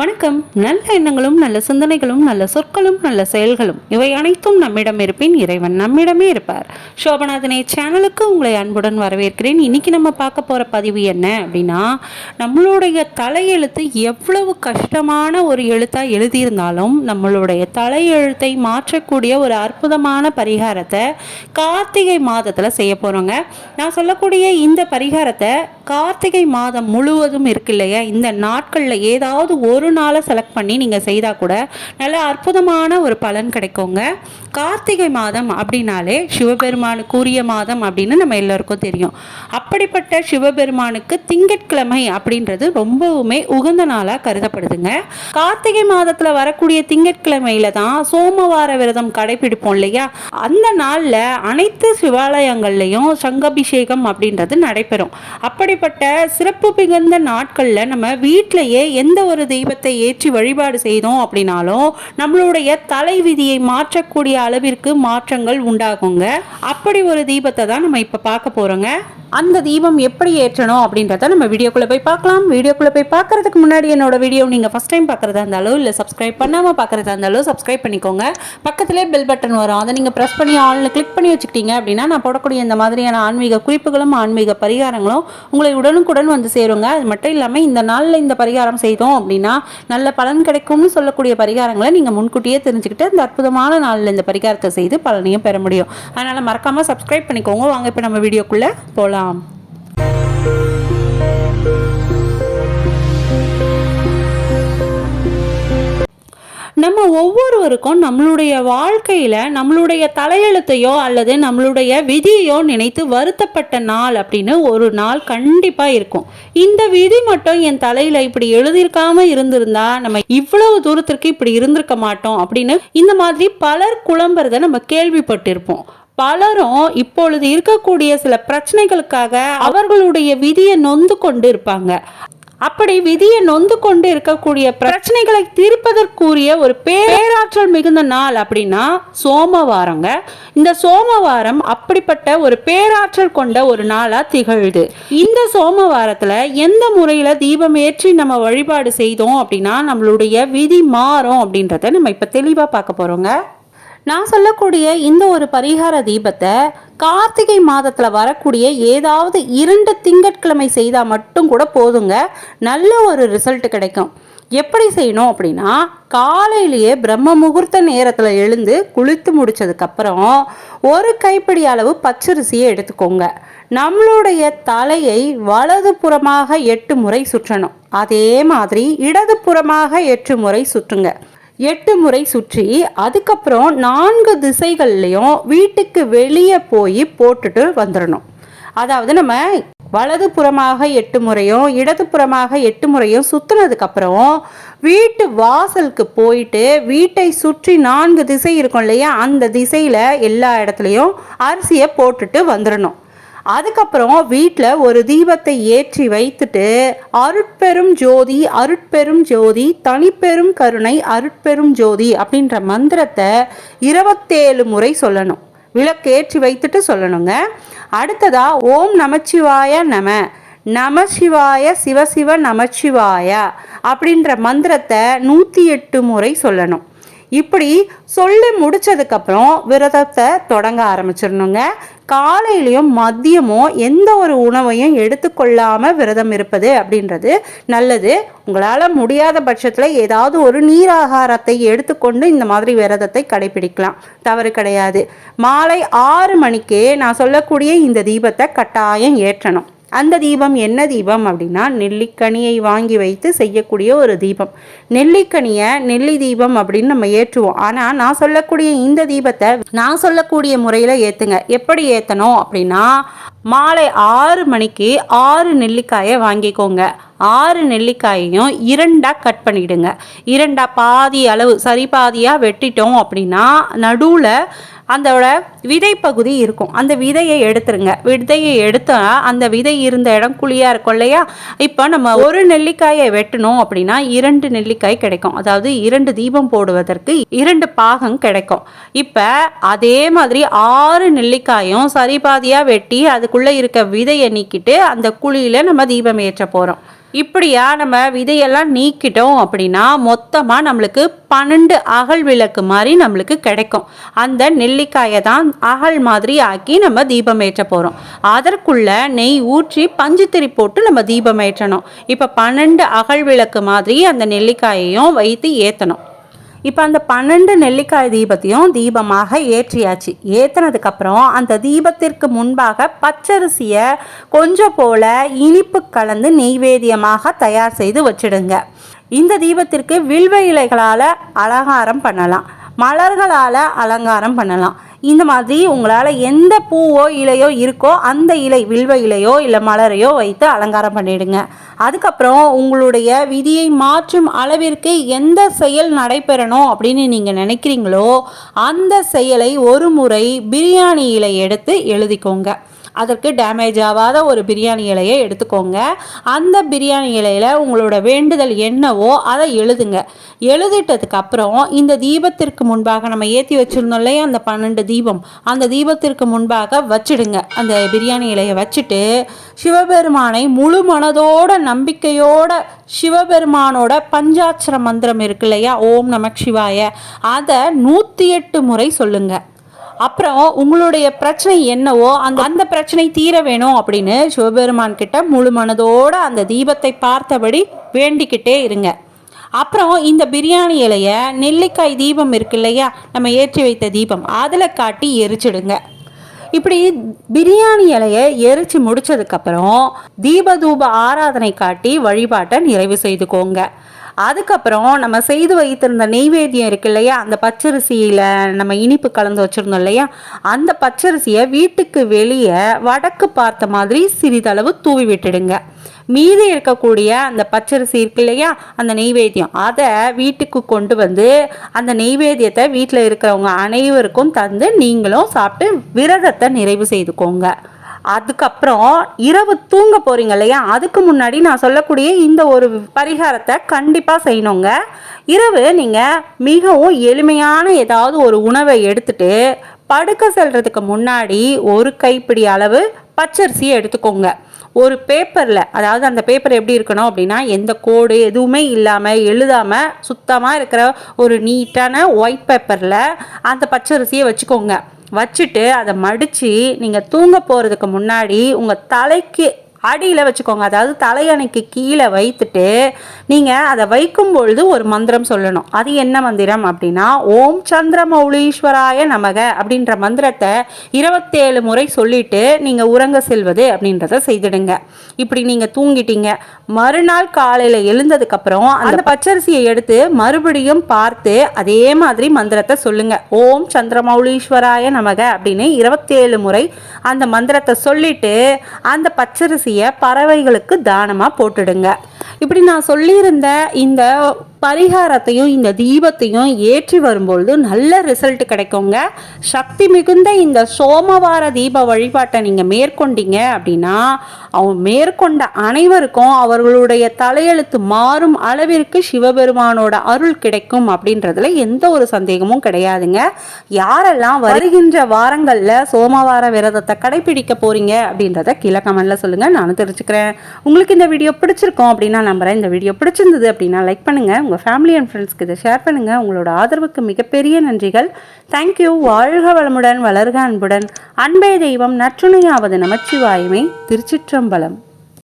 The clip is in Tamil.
வணக்கம். நல்ல எண்ணங்களும் நல்ல சிந்தனைகளும் நல்ல சொற்களும் நல்ல செயல்களும். இவை அனைத்தும் நம்மிடம் இருப்பின் இறைவன் நம்மிடமே இருப்பார். சோபநாதனே சேனலுக்கு உங்களை அன்புடன் வரவேற்கிறேன். இன்னைக்கு நம்ம பார்க்க போகிற பதிவு என்ன அப்படின்னா நம்மளுடைய தலையெழுத்து எவ்வளவு கஷ்டமான ஒரு எழுத்தாக எழுதியிருந்தாலும் நம்மளுடைய தலையெழுத்தை மாற்றக்கூடிய ஒரு அற்புதமான பரிகாரத்தை கார்த்திகை மாதத்தில் செய்ய போகிறோங்க நான் சொல்லக்கூடிய இந்த பரிகாரத்தை கார்த்திகை மாதம் முழுவதும் இருக்கு இல்லையா இந்த நாட்களில் ஏதாவது ஒரு நாளை செலக்ட் பண்ணி நீங்கள் செய்தால் கூட நல்ல அற்புதமான ஒரு பலன் கிடைக்குங்க. கார்த்திகை மாதம் அப்படின்னாலே சிவபெருமானுக்குரிய மாதம் அப்படின்னு நம்ம எல்லோருக்கும் தெரியும். அப்படிப்பட்ட சிவபெருமானுக்கு திங்கட்கிழமை அப்படின்றது ரொம்பவுமே உகந்த நாளாக கருதப்படுதுங்க. கார்த்திகை மாதத்தில் வரக்கூடிய திங்கட்கிழமையில தான் சோமவார விரதம் கடைபிடிப்போம் இல்லையா? அந்த நாளில் அனைத்து சிவாலயங்கள்லையும் சங்கபிஷேகம் அப்படின்றது நடைபெறும். அப்படி இப்படிப்பட்ட சிறப்பு மிகுந்த நாட்களில் நம்ம வீட்டிலேயே எந்த ஒரு தெய்வத்தை ஏற்றி வழிபாடு செய்தோம் அப்படின்னாலும் நம்மளுடைய தலை விதியை மாற்றக்கூடிய அளவிற்கு மாற்றங்கள் உண்டாகுங்க. அப்படி ஒரு தீபத்தை தான் நம்ம இப்போ பார்க்க போகிறோங்க அந்த தீபம் எப்படி ஏற்றணும் அப்படின்றத நம்ம வீடியோக்குள்ளே போய் பார்க்கலாம். வீடியோக்குள்ளே போய் பார்க்கறதுக்கு முன்னாடி என்னோட வீடியோ நீங்கள் ஃபஸ்ட் டைம் பார்க்குறதா இருந்தாலும் இல்லை சப்ஸ்கிரைப் பண்ணாமல் பார்க்குறதா இருந்தாலும் சப்ஸ்கிரைப் பண்ணிக்கோங்க. பக்கத்திலே பெல் பட்டன் வரும். அதை நீங்கள் ப்ரெஸ் பண்ணி ஆன்ல கிளிக் பண்ணி வச்சுக்கிட்டீங்க அப்படின்னா நான் போடக்கூடிய இந்த மாதிரியான ஆன்மீக குறிப்புகளும் ஆன்மீக பரிகாரங்களும் உங்களை உடனுக்குடன் வந்து சேருங்க. அது மட்டும் இல்லாமல் இந்த நாளில் இந்த பரிகாரம் செய்தோம் அப்படின்னா நல்ல பலன் கிடைக்கும்னு சொல்லக்கூடிய பரிகாரங்களை நீங்கள் முன்கூட்டியே தெரிஞ்சுக்கிட்டு இந்த அற்புதமான நாளில் இந்த பரிகாரத்தை செய்து பலனையும் பெற முடியும். அதனால் மறக்காமல் சப்ஸ்கிரைப் பண்ணிக்கோங்க. வாங்க இப்போ நம்ம வீடியோக்குள்ளே போகலாம் நம்ம ஒவ்வொருவருக்கும் நம்மளுடைய வாழ்க்கையில் நம்மளுடைய தலையெழுத்தையோ அல்லது நம்மளுடைய விதியையோ நினைத்து வருத்தப்பட்ட நாள் அப்படின்னு ஒரு நாள் கண்டிப்பாக இருக்கும். இந்த விதி மட்டும் என் தலையில் இப்படி எழுதியிருக்காம இருந்திருந்தா நம்ம இவ்வளவு தூரத்திற்கு இப்படி இருந்திருக்க மாட்டோம் அப்படின்னு இந்த மாதிரி பலர் குழம்புறத நம்ம கேள்விப்பட்டிருப்போம். பலரும் இப்பொழுது இருக்கக்கூடிய சில பிரச்சனைகளுக்காக அவர்களுடைய விதியை நொந்து கொண்டு இருப்பாங்க அப்படி விதியை நொந்து கொண்டு இருக்கக்கூடிய பிரச்சனைகளை தீர்ப்பதற்குரிய ஒரு பேராற்றல் மிகுந்த நாள் அப்படின்னா சோமவாரங்க. இந்த சோமவாரம் அப்படிப்பட்ட ஒரு பேராற்றல் கொண்ட ஒரு நாளா திகழுது. இந்த சோமவாரத்துல எந்த முறையில தீபம் ஏற்றி நம்ம வழிபாடு செய்தோம் அப்படின்னா நம்மளுடைய விதி மாறும் அப்படின்றத நம்ம இப்ப தெளிவா பார்க்க போறோங்க. நான் சொல்லக்கூடிய இந்த ஒரு பரிகார தீபத்தை கார்த்திகை மாதத்தில் வரக்கூடிய ஏதாவது இரண்டு திங்கட்கிழமை செய்தால் மட்டும் கூட போதுங்க. நல்ல ஒரு ரிசல்ட் கிடைக்கும். எப்படி செய்யணும் அப்படின்னா காலையிலேயே பிரம்ம முகூர்த்த நேரத்தில் எழுந்து குளித்து முடிச்சதுக்கப்புறம் ஒரு கைப்பிடி அளவு பச்சரிசியை எடுத்துக்கோங்க. நம்மளுடைய தலையை வலது புறமாக எட்டு முறை சுற்றணும். அதே மாதிரி இடது புறமாக எட்டு முறை சுற்றுங்க. எட்டு முறை சுற்றி அதுக்கப்புறம் நான்கு திசைகள்லையும் வீட்டுக்கு வெளியே போய் போட்டுட்டு வந்துடணும் அதாவது நம்ம வலது புறமாக எட்டு முறையும் இடது புறமாக எட்டு முறையும் சுற்றுனதுக்கப்புறம் வீட்டு வாசலுக்கு போயிட்டு வீட்டை சுற்றி நான்கு திசை இருக்கும் இல்லையா? அந்த திசையில் எல்லா இடத்துலையும் அரிசியை போட்டுட்டு வந்துடணும் அதுக்கப்புறம் வீட்டில் ஒரு தீபத்தை ஏற்றி வைத்துட்டு அருட்பெரும் ஜோதி அருட்பெரும் ஜோதி தனிப்பெரும் கருணை அருட்பெரும் ஜோதி அப்படின்ற மந்திரத்தை இருபத்தேழு முறை சொல்லணும். விளக்கேற்றி வைத்துட்டு சொல்லணுங்க. அடுத்ததா ஓம் நமச்சிவாய நம நமசிவாய சிவசிவ நமச்சிவாய அப்படின்ற மந்திரத்தை நூற்றி எட்டு முறை சொல்லணும். இப்படி சொல்லி முடிச்சதுக்கப்புறம் விரதத்தை தொடங்க ஆரம்பிச்சிடணுங்க. காலையிலையும் மதியமோ எந்த ஒரு உணவையும் எடுத்துக்கொள்ளாமல் விரதம் இருப்பது அப்படின்றது நல்லது. உங்களால் முடியாத பட்சத்தில் ஏதாவது ஒரு நீராகாரத்தை எடுத்துக்கொண்டு இந்த மாதிரி விரதத்தை கடைபிடிக்கலாம். தவறு கிடையாது. மாலை ஆறு மணிக்கே நான் சொல்லக்கூடிய இந்த தீபத்தை கட்டாயம் ஏற்றணும். அந்த தீபம் என்ன தீபம் அப்படின்னா நெல்லிக்கனியை வாங்கி வைத்து செய்யக்கூடிய ஒரு தீபம். நெல்லிக்கனியை நெல்லி தீபம் அப்படின்னு நம்ம ஏற்றுவோம். ஆனால் நான் சொல்லக்கூடிய இந்த தீபத்தை நான் சொல்லக்கூடிய முறையில் ஏற்றுங்க எப்படி ஏற்றணும் அப்படின்னா மாலை ஆறு மணிக்கு ஆறு நெல்லிக்காயை வாங்கிக்கோங்க. ஆறு நெல்லிக்காயையும் இரண்டாக கட் பண்ணிவிடுங்க இரண்டாக பாதி அளவு சரி பாதியாக வெட்டிட்டோம் அப்படின்னா நடுவில் அதோட விதை பகுதி இருக்கும். அந்த விதையை எடுத்துருங்க. விதையை எடுத்தா அந்த விதை இருந்த இடம் குழியாக இருக்கும் இல்லையா? இப்போ நம்ம ஒரு நெல்லிக்காயை வெட்டணும் அப்படின்னா இரண்டு நெல்லிக்காய் கிடைக்கும். அதாவது இரண்டு தீபம் போடுவதற்கு இரண்டு பாகம் கிடைக்கும். இப்போ அதே மாதிரி ஆறு நெல்லிக்காயும் சரி பாதியாக வெட்டி அதுக்குள்ளே இருக்க விதையை நீக்கிட்டு அந்த குழியில் நம்ம தீபம் ஏற்ற போகிறோம் இப்படியா நம்ம விதையெல்லாம் நீக்கிட்டோம் அப்படின்னா மொத்தமாக நம்மளுக்கு பன்னெண்டு அகல் விளக்கு மாதிரி நம்மளுக்கு கிடைக்கும். அந்த நெல்லிக்காயை தான் அகல் மாதிரி ஆக்கி நம்ம தீபம் ஏற்ற போகிறோம் அதற்குள்ள நெய் ஊற்றி பஞ்சுத்திரி போட்டு நம்ம தீபம் ஏற்றணும் இப்போ பன்னெண்டு அகல் விளக்கு மாதிரி அந்த நெல்லிக்காயையும் வைத்து ஏற்றணும் இப்போ அந்த பன்னெண்டு நெல்லிக்காய் தீபத்தையும் தீபமாக ஏற்றியாச்சு. ஏற்றினதுக்கப்புறம் அந்த தீபத்திற்கு முன்பாக பச்சரிசியை கொஞ்சம் போல இனிப்பு கலந்து நெய்வேதியமாக தயார் செய்து வச்சிடுங்க. இந்த தீபத்திற்கு வில்வ இலைகளால் அலங்காரம் பண்ணலாம். மலர்களால் அலங்காரம் பண்ணலாம். இந்த மாதிரி உங்களால் எந்த பூவோ இலையோ இருக்கோ அந்த இலை வில்வ இலையோ இல்லை மலரையோ வைத்து அலங்காரம் பண்ணிடுங்க. அதுக்கப்புறம் உங்களுடைய விதியை மாற்றும் அளவிற்கு எந்த செயல் நடைபெறணும் அப்படின்னு நீங்கள் நினைக்கிறீங்களோ அந்த செயலை ஒரு முறை பிரியாணி இலை எடுத்து எழுதிக்கோங்க. அதற்கு டேமேஜ் ஆகாத ஒரு பிரியாணி இலையை எடுத்துக்கோங்க. அந்த பிரியாணி இலையில் உங்களோட வேண்டுதல் என்னவோ அதை எழுதுங்க. எழுதிட்டதுக்கு அப்புறம் இந்த தீபத்திற்கு முன்பாக நம்ம ஏற்றி வச்சுருந்தோம் இல்லையா? அந்த பன்னெண்டு தீபம். அந்த தீபத்திற்கு முன்பாக வச்சிடுங்க. அந்த பிரியாணி இலையை வச்சுட்டு சிவபெருமானை முழு மனதோட நம்பிக்கையோட சிவபெருமானோட பஞ்சாட்சர மந்திரம் இருக்கு இல்லையா? ஓம் நமக் சிவாய. அதை நூற்றி எட்டு முறை சொல்லுங்கள் அப்புறம் உங்களுடைய பிரச்சனை என்னவோ அந்த அந்த பிரச்சனை தீர வேணும் அப்படின்னு சிவபெருமான் கிட்ட முழு மனதோட அந்த தீபத்தை பார்த்தபடி வேண்டிக்கிட்டே இருங்க. அப்புறம் இந்த பிரியாணி இலைய நெல்லிக்காய் தீபம் இருக்கு இல்லையா? நம்ம ஏற்றி வைத்த தீபம். அதில் காட்டி எரிச்சிடுங்க. இப்படி பிரியாணி இலையை எரிச்சு முடிச்சதுக்கப்புறம் தீபதூப ஆராதனை காட்டி வழிபாட்டை நிறைவு செய்துக்கோங்க. அதுக்கப்புறம் நம்ம செய்து வைத்திருந்த நெய்வேத்தியம் இருக்கு இல்லையா? அந்த பச்சரிசியில் நம்ம இனிப்பு கலந்து வச்சுருந்தோம் இல்லையா? அந்த பச்சரிசியை வீட்டுக்கு வெளியே வடக்கு பார்த்த மாதிரி சிறிதளவு தூவி விட்டுடுங்க. மீதி இருக்கக்கூடிய அந்த பச்சரிசி இருக்கு இல்லையா? அந்த நெய்வேத்தியம். அதை வீட்டுக்கு கொண்டு வந்து அந்த நெய்வேத்தியத்தை வீட்டில் இருக்கிறவங்க அனைவருக்கும் தந்து நீங்களும் சாப்பிட்டு விரதத்தை நிறைவு செய்துக்கோங்க. அதுக்கப்புறம் இரவு தூங்க போகிறீங்க இல்லையா? அதுக்கு முன்னாடி நான் சொல்லக்கூடிய இந்த ஒரு பரிகாரத்தை கண்டிப்பாக செய்யணுங்க. இரவு நீங்கள் மிகவும் எளிமையான ஏதாவது ஒரு உணவை எடுத்துட்டு படுக்க செல்றதுக்கு முன்னாடி ஒரு கைப்பிடி அளவு பச்சரிசியை எடுத்துக்கோங்க. ஒரு பேப்பரில் அதாவது அந்த பேப்பர் எப்படி இருக்கணும் அப்படின்னா எந்த கோடு எதுவுமே இல்லாமல் எழுதாமல் சுத்தமாக இருக்கிற ஒரு நீட்டான ஒயிட் பேப்பரில் அந்த பச்சரிசியை வச்சுக்கோங்க. வச்சுட்டு அதை மடித்து நீங்கள் தூங்க போகிறதுக்கு முன்னாடி உங்கள் தலைக்கு அடியில் வச்சுக்கோங்க. அதாவது தலையணைக்கு கீழே வைத்துட்டு நீங்கள் அதை வைக்கும் பொழுது ஒரு மந்திரம் சொல்லணும். அது என்ன மந்திரம் அப்படின்னா ஓம் சந்திரமௌலீஸ்வராய நமக அப்படின்ற மந்திரத்தை இருபத்தேழு முறை சொல்லிட்டு நீங்கள் உறங்க செல்வது அப்படின்றத செய்திடுங்க. இப்படி நீங்கள் தூங்கிட்டீங்க. மறுநாள் காலையில் எழுந்ததுக்கப்புறம் அந்த பச்சரிசியை எடுத்து மறுபடியும் பார்த்து அதே மாதிரி மந்திரத்தை சொல்லுங்க. ஓம் சந்திரமௌலீஸ்வராய நமக அப்படின்னு இருபத்தேழு முறை அந்த மந்திரத்தை சொல்லிட்டு அந்த பச்சரிசி அரிசியை பறவைகளுக்கு தானமாக போட்டுடுங்க. இப்படி நான் சொல்லியிருந்த இந்த பரிகாரத்தையும் இந்த தீபத்தையும் ஏற்றி வரும்பொழுது நல்ல ரிசல்ட் கிடைக்குங்க. சக்தி மிகுந்த இந்த சோமவார தீப வழிபாட்டை நீங்கள் மேற்கொண்டீங்க அப்படின்னா அவங்க மேற்கொண்ட அனைவருக்கும் அவர்களுடைய தலையெழுத்து மாறும் அளவிற்கு சிவபெருமானோட அருள் கிடைக்கும் அப்படின்றதுல எந்த ஒரு சந்தேகமும் கிடையாதுங்க. யாரெல்லாம் வருகின்ற வாரங்களில் சோமவார விரதத்தை கடைபிடிக்க போறீங்க அப்படின்றத கீழே கமெண்ட்ல சொல்லுங்க. நானும் தெரிஞ்சுக்கிறேன். உங்களுக்கு இந்த வீடியோ பிடிச்சிருக்கோம் அப்படின்னா நம்புறேன். இந்த வீடியோ பிடிச்சிருந்தது அப்படின்னா லைக் பண்ணுங்க. உங்கள் ஃபேமிலி அண்ட் ஃப்ரெண்ட்ஸ்க்கு இதை ஷேர் பண்ணுங்கள் உங்களோட ஆதரவுக்கு மிகப்பெரிய நன்றிகள். தேங்க்யூ வாழ்க வளமுடன் வளர்க அன்புடன். அன்பே தெய்வம் நற்றுணையாவது நமச்சிவாயுமே. திருச்சிற்றம்பலம்.